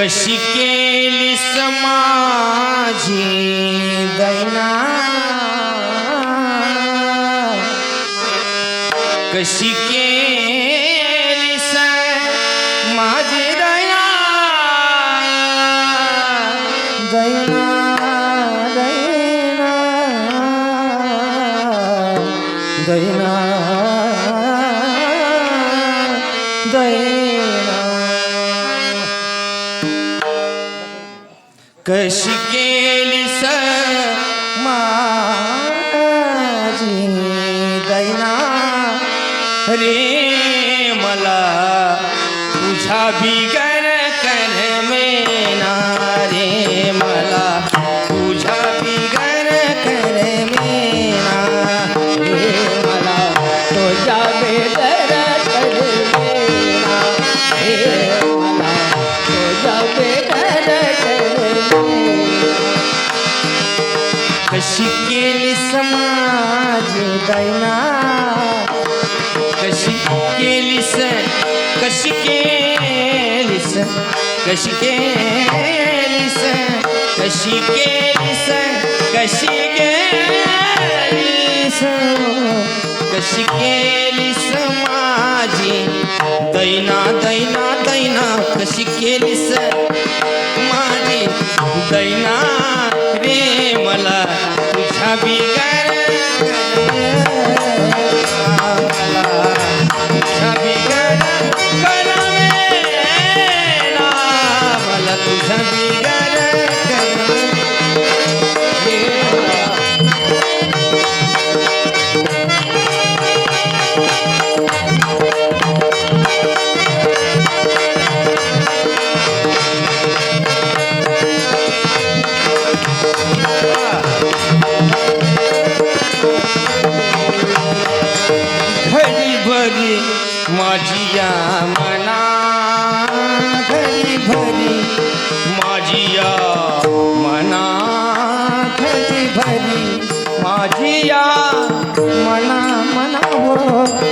कशी केली समाजी दैना। कशी केली स माझी दैना दैना। दैना दैना दैना। कशी केली स दैना रे मला तुझा बिगर कशी केली समाज दैना कशी केली स कशी केली स कशी केली स कशी केली स कशी केली स कशी केली समाजी? दैना दैना दैना कशी केली स माझी दैना रे मला Kara माझी या मना मना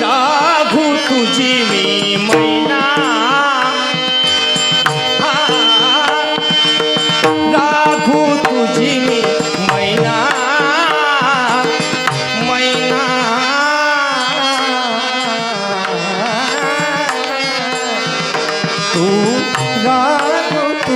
राघू तुझी मैना। राघू तुझी मैना। मैना। तू राघू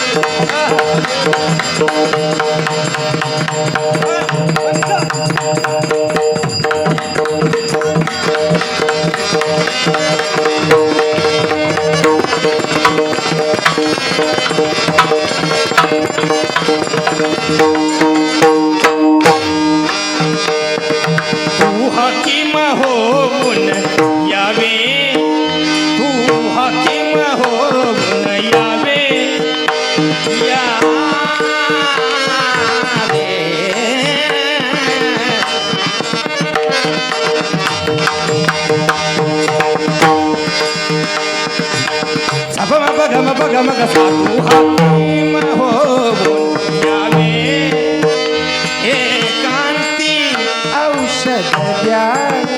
Thank you. मग मग साधू हा मन हो बोलावे हे कांती औषध द्या.